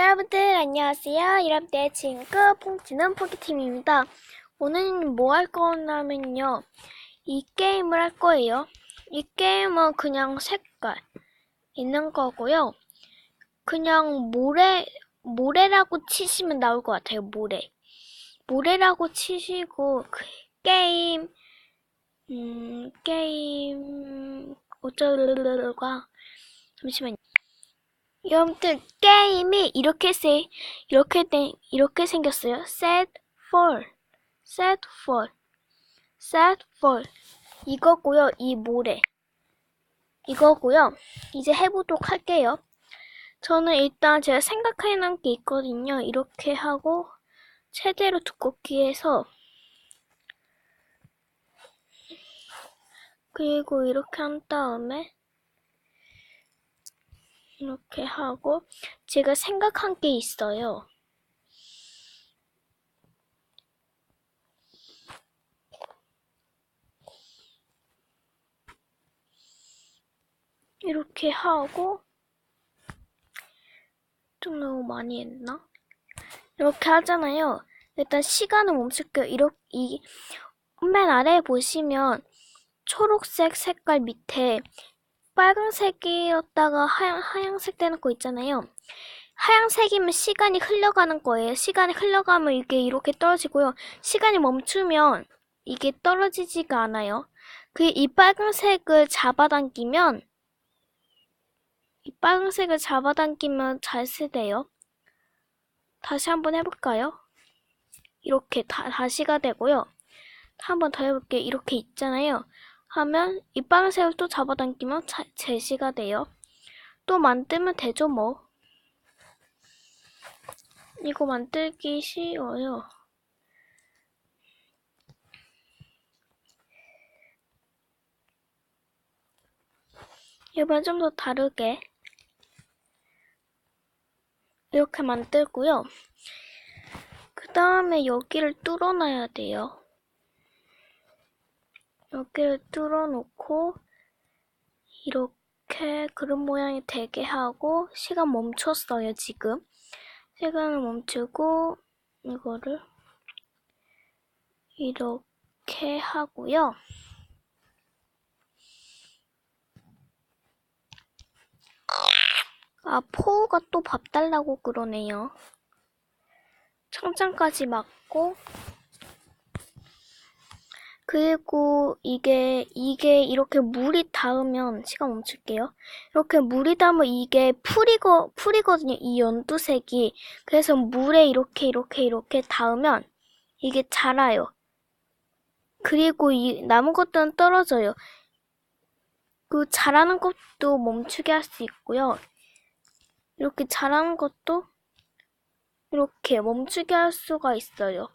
여러분들 안녕하세요. 여러분들의 친구 퐁치는 포기팀입니다. 오늘은 뭐 할 거냐면요. 이 게임을 할 거예요. 이 게임은 그냥 색깔 있는 거고요. 그냥 모래, 모래라고 치시면 나올 것 같아요. 모래. 모래라고 치시고 그 게임, 음, 게임, 어쩌르르르가 잠시만요. 여러분들 게임이 이렇게 세 이렇게 된 이렇게 생겼어요. set for set for set for 이거고요. 이 모래 이거고요. 이제 해보도록 할게요. 저는 일단 제가 생각해 놓은 게 있거든요. 이렇게 하고 최대로 두껍게 해서 그리고 이렇게 한 다음에 이렇게 하고 제가 생각한 게 있어요. 이렇게 하고 좀 너무 많이 했나? 이렇게 하잖아요. 일단 시간을 멈출게요. 이렇게 이 맨 아래에 보시면 초록색 색깔 밑에 빨간색이었다가 하양, 하얀색 되는 거 있잖아요. 하얀색이면 시간이 흘러가는 거예요. 시간이 흘러가면 이게 이렇게 떨어지고요. 시간이 멈추면 이게 떨어지지가 않아요. 그 이 빨간색을 잡아당기면 이 빨간색을 잡아당기면 잘 쓰대요. 다시 한번 해볼까요? 이렇게 다, 다시가 되고요. 한번 더 해볼게요. 이렇게 있잖아요. 하면 이 빨간색을 또 잡아당기면 자, 제시가 돼요. 또 만들면 되죠 뭐. 이거 만들기 쉬워요. 이번 좀 더 다르게 이렇게 만들고요. 그 다음에 여기를 뚫어놔야 돼요. 여기를 뚫어놓고 이렇게 그런 모양이 되게 하고 시간 멈췄어요 지금. 시간을 멈추고 이거를 이렇게 하고요. 아 포우가 또 밥 달라고 그러네요. 청장까지 맞고 그리고 이게 이게 이렇게 물이 닿으면 시간 멈출게요. 이렇게 물이 닿으면 이게 풀이거 풀이거든요. 이 연두색이 그래서 물에 이렇게 이렇게 이렇게 닿으면 이게 자라요. 그리고 이 남은 것들은 떨어져요. 그 자라는 것도 멈추게 할 수 있고요. 이렇게 자라는 것도 이렇게 멈추게 할 수가 있어요.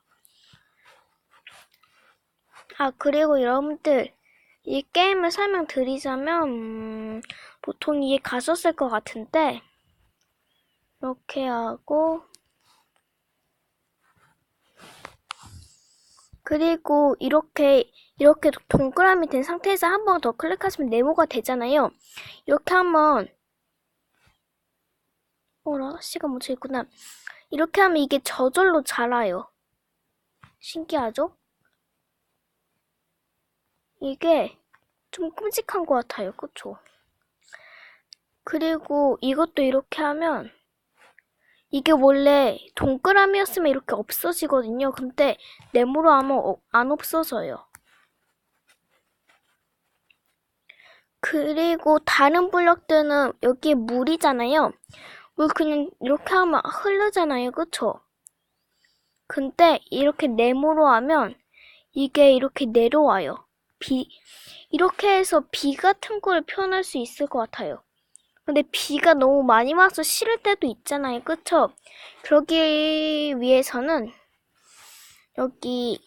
아, 그리고 여러분들, 이 게임을 설명드리자면, 음, 보통 이게 갔었을 것 같은데, 이렇게 하고, 그리고 이렇게, 이렇게 동그라미 된 상태에서 한 번 더 클릭하시면 네모가 되잖아요. 이렇게 하면, 어라, 시간 멈춰 있구나. 이렇게 하면 이게 저절로 자라요. 신기하죠? 이게 좀 끔찍한 것 같아요. 그쵸? 그리고 이것도 이렇게 하면 이게 원래 동그라미였으면 이렇게 없어지거든요. 근데 네모로 하면 어, 안 없어져요. 그리고 다른 블럭들은 여기에 물이잖아요. 물 그냥 이렇게 하면 흐르잖아요. 그쵸? 근데 이렇게 네모로 하면 이게 이렇게 내려와요. 비, 이렇게 해서 비 같은 걸 표현할 수 있을 것 같아요. 근데 비가 너무 많이 와서 싫을 때도 있잖아요. 그쵸? 그러기 위해서는 여기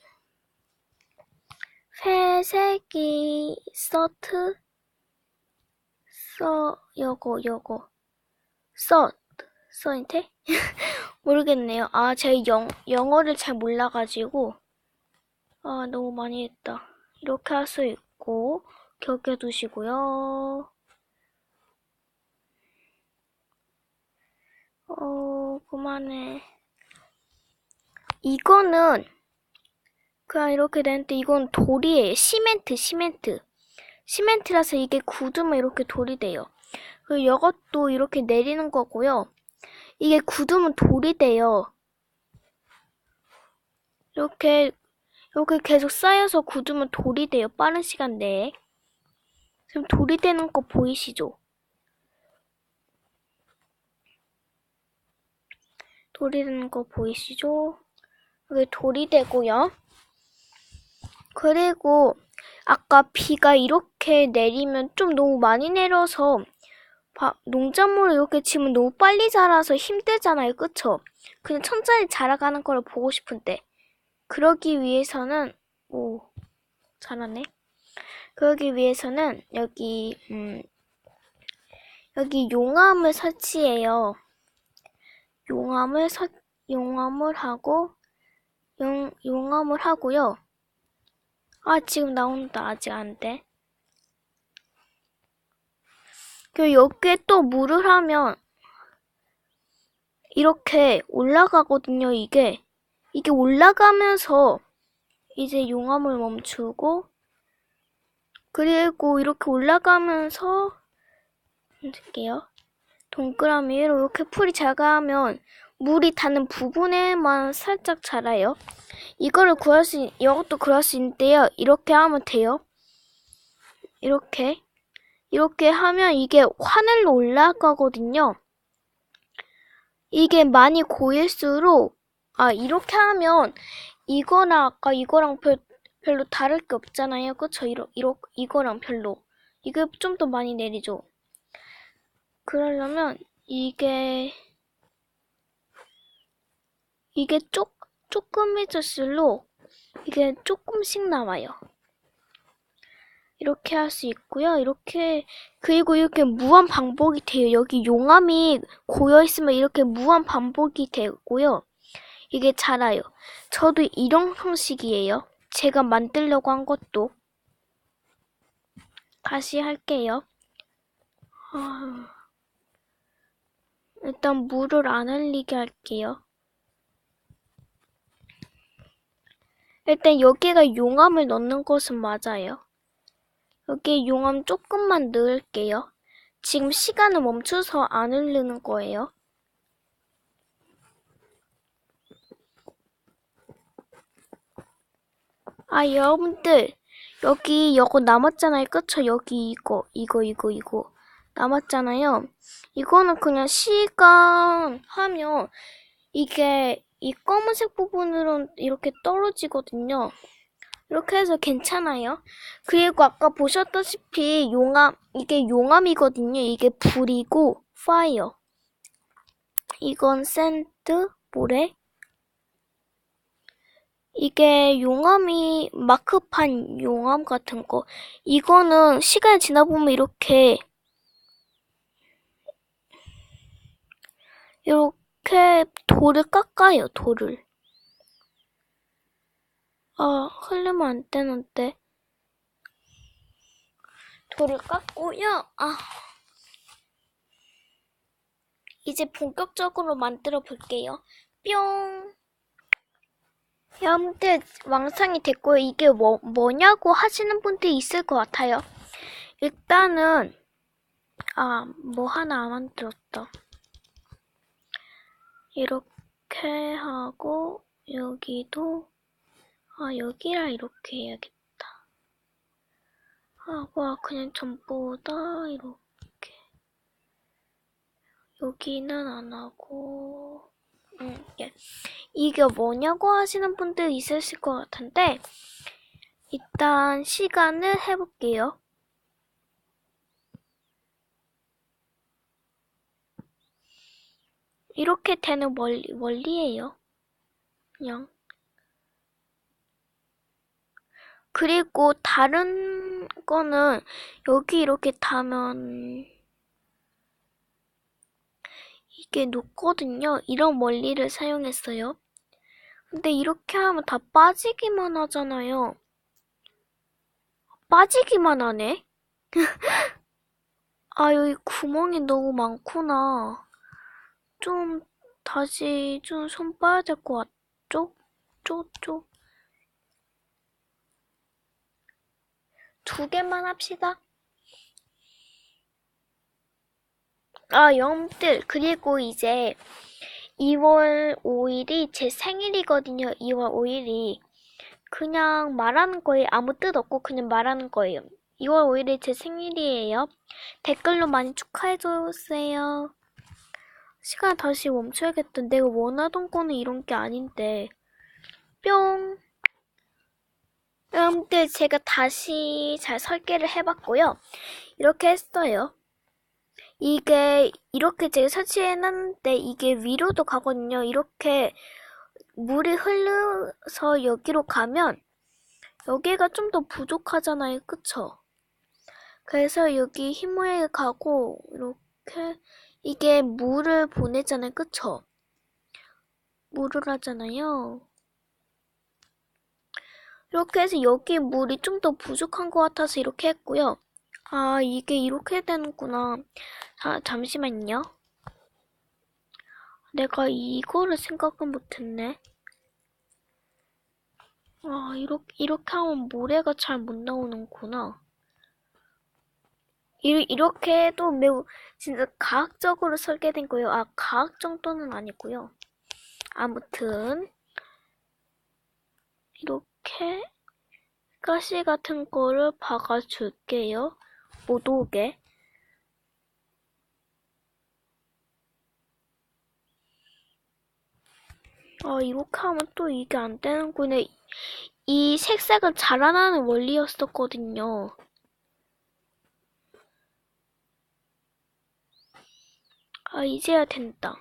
회색이 서트 써 요거 요거 써 써인테 모르겠네요. 아 제가 영 영어를 잘 몰라가지고 아 너무 많이 했다. 이렇게 할 수 있고 기억해 두시고요. 어, 어, 그만해. 이거는 그냥 이렇게 되는데 이건 돌이에요. 시멘트, 시멘트. 시멘트라서 이게 굳으면 이렇게 돌이 돼요. 그리고 이것도 이렇게 내리는 거고요. 이게 굳으면 돌이 돼요. 이렇게 이렇게 계속 쌓여서 굳으면 돌이 돼요. 빠른 시간 내에. 지금 돌이 되는 거 보이시죠? 돌이 되는 거 보이시죠? 여기 돌이 되고요. 그리고 아까 비가 이렇게 내리면 좀 너무 많이 내려서 바- 농작물을 이렇게 치면 너무 빨리 자라서 힘들잖아요. 그쵸? 그냥 천천히 자라가는 걸 보고 싶은데 그러기 위해서는 오 잘하네. 그러기 위해서는 여기 음 여기 용암을 설치해요. 용암을 서, 용암을 하고 용, 용암을 하고요. 아 지금 나온다 아직 안 돼. 그 여기에 또 물을 하면 이렇게 올라가거든요. 이게 이게 올라가면서 이제 용암을 멈추고 그리고 이렇게 올라가면서 볼게요. 동그라미로 이렇게 풀이 자라면 물이 닿는 부분에만 살짝 자라요. 이거를 구할 수, 있- 이것도 구할 수 있는데요. 이렇게 하면 돼요. 이렇게. 이렇게 하면 이게 하늘로 올라가거든요. 이게 많이 고일수록, 아, 이렇게 하면 이거랑 아까 이거랑 별, 별로 다를 게 없잖아요. 그쵸? 이러, 이러, 이거랑 별로. 이게 좀 더 많이 내리죠. 그러려면 이게 이게 쪽 조금해질수록 이게 조금씩 남아요. 이렇게 할 수 있고요. 이렇게 그리고 이렇게 무한 반복이 돼요. 여기 용암이 고여 있으면 이렇게 무한 반복이 되고요. 이게 자라요. 저도 이런 형식이에요. 제가 만들려고 한 것도 다시 할게요. 아... 일단 물을 안 흘리게 할게요. 일단 여기가 용암을 넣는 곳은 맞아요. 여기 용암 조금만 넣을게요. 지금 시간을 멈춰서 안 흐르는 거예요. 아, 여러분들, 여기 이거 남았잖아요. 그쵸? 여기 이거, 이거, 이거, 이거. 남았잖아요. 이거는 그냥 시간 하면 이게 이 검은색 부분으로 이렇게 떨어지거든요. 이렇게 해서 괜찮아요. 그리고 아까 보셨다시피 용암, 이게 용암이거든요. 이게 불이고, 파이어. 이건 샌드, 모래. 이게 용암이 마크판 용암 같은 거. 이거는 시간이 지나 보면 이렇게 이렇게 돌을 깎아요, 돌을. 아, 흘리면 안 되는데. 돌을 깎고요. 아. 이제 본격적으로 만들어 볼게요. 뿅. 여러분들 왕창이 됐고요. 이게 뭐, 뭐냐고 하시는 분들이 있을 것 같아요. 일단은 아, 뭐 하나 안 만들었다. 이렇게 하고 여기도 아 여기라 이렇게 해야겠다. 하고 아, 그냥 전부 다 이렇게 여기는 안 하고 음, 예. 이게 뭐냐고 하시는 분들 있으실 것 같은데 일단 시간을 해볼게요. 이렇게 되는 원리, 원리예요. 그냥. 그리고 다른 거는 여기 이렇게 타면 이게 녹거든요. 이런 원리를 사용했어요. 근데 이렇게 하면 다 빠지기만 하잖아요. 빠지기만 하네? 아, 여기 구멍이 너무 많구나. 좀 다시 좀 손 빠야 될 것 같죠? 쪽, 쪽. 두 개만 합시다. 아, 영들. 그리고 이제 2월 5일이 제 생일이거든요. 2월 5일이. 그냥 말하는 거예요. 아무 뜻 없고 그냥 말하는 거예요. 2월 5일이 제 생일이에요. 댓글로 많이 축하해주세요. 시간 다시 멈춰야겠다. 내가 원하던 거는 이런 게 아닌데. 뿅. 여러분들 제가 다시 잘 설계를 해봤고요. 이렇게 했어요. 이게 이렇게 제가 설치해놨는데 이게 위로도 가거든요. 이렇게 물이 흘러서 여기로 가면 여기가 좀 더 부족하잖아요. 그쵸? 그래서 여기 흰 모양이 가고 이렇게 이게 물을 보내잖아요. 그쵸? 물을 하잖아요. 이렇게 해서 여기 물이 좀 더 부족한 것 같아서 이렇게 했고요. 아, 이게 이렇게 되는구나. 아, 잠시만요. 내가 이거를 생각은 못했네. 아, 이렇게, 이렇게 하면 모래가 잘 못 나오는구나. 이, 이렇게 해도 매우 진짜 과학적으로 설계된 거예요. 아, 과학 정도는 아니고요. 아무튼 이렇게 가시 같은 거를 박아줄게요. 못 오게. 아, 이렇게 하면 또 이게 안 되는구나. 이 색색은 자라나는 원리였었거든요. 아, 이제야 된다.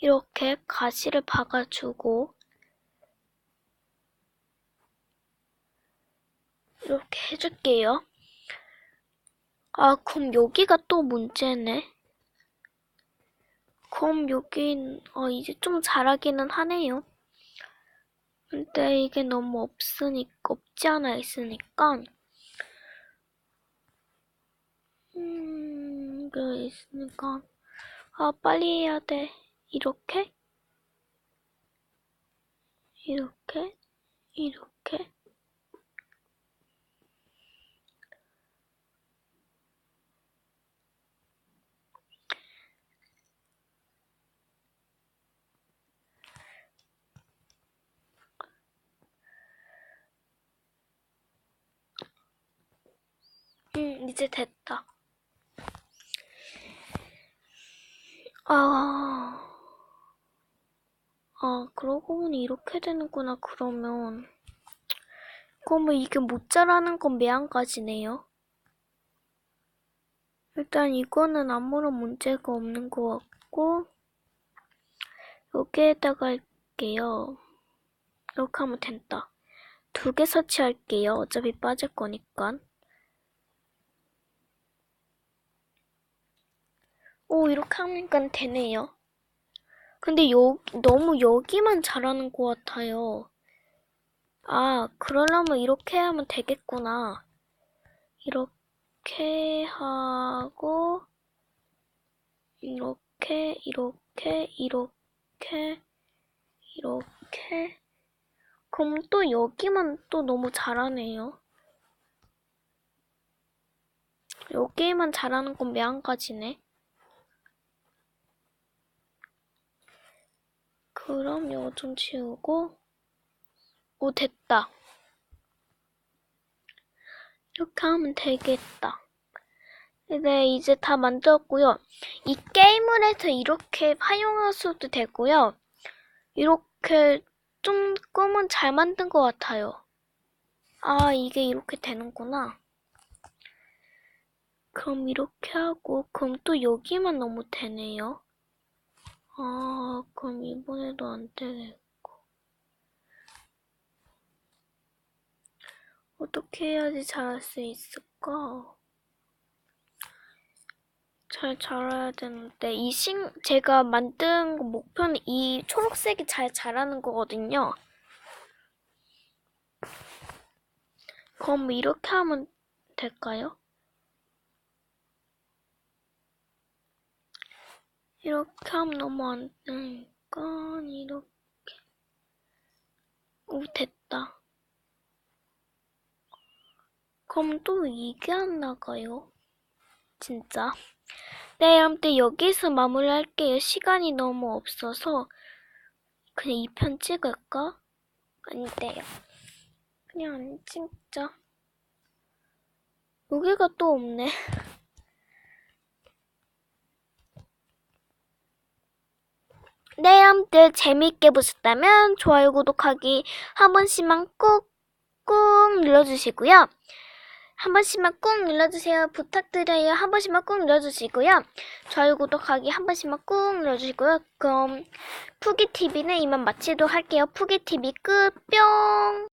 이렇게 가시를 박아주고, 이렇게 해줄게요. 아, 그럼 여기가 또 문제네. 그럼 여긴, 어, 이제 좀 자라기는 하네요. 근데 이게 너무 없으니까, 없지 않아 있으니까, 음, 이게 있으니까, 아, 빨리 해야 돼. 이렇게, 이렇게, 이렇게. 음, 이제 됐다. 아, 아, 그러고 보니 이렇게 되는구나, 그러면. 그러면 이게 못 자라는 건 매한가지네요. 일단 이거는 아무런 문제가 없는 것 같고, 여기에다가 할게요. 이렇게 하면 된다. 두 개 설치할게요. 어차피 빠질 거니까. 오, 이렇게 하니까 되네요. 근데 여, 너무 여기만 잘하는 것 같아요. 아, 그러려면 이렇게 하면 되겠구나. 이렇게 하고, 이렇게, 이렇게, 이렇게, 이렇게. 그럼 또 여기만 또 너무 잘하네요. 여기만 잘하는 건 매한가지네. 그럼 이거 좀 지우고. 오 됐다. 이렇게 하면 되겠다. 네 이제 다 만들었고요. 이 게임을 해서 이렇게 활용하셔도 되고요. 이렇게 조금은 잘 만든 것 같아요. 아 이게 이렇게 되는구나. 그럼 이렇게 하고 그럼 또 여기만 너무 되네요 아, 그럼 이번에도 안 되겠고. 어떻게 해야지 잘할 수 있을까? 잘 자라야 되는데, 이 신, 제가 만든 목표는 이 초록색이 잘 자라는 거거든요. 그럼 이렇게 하면 될까요? 이렇게 하면 너무 안 되니까 이렇게. 오 됐다. 그럼 또 이게 안 나가요? 진짜? 네 여러분들 여기서 마무리할게요. 시간이 너무 없어서 그냥 2편 찍을까? 안 돼요. 그냥 안 찍자. 여기가 또 없네 네, 여러분들 재미있게 보셨다면 좋아요, 구독하기 한 번씩만 꾹꾹 눌러주시고요. 한 번씩만 꾹 눌러주세요. 부탁드려요. 한 번씩만 꾹 눌러주시고요. 좋아요, 구독하기 한 번씩만 꾹 눌러주시고요. 그럼 푸기TV는 이만 마치도록 할게요. 푸기TV 끝, 뿅!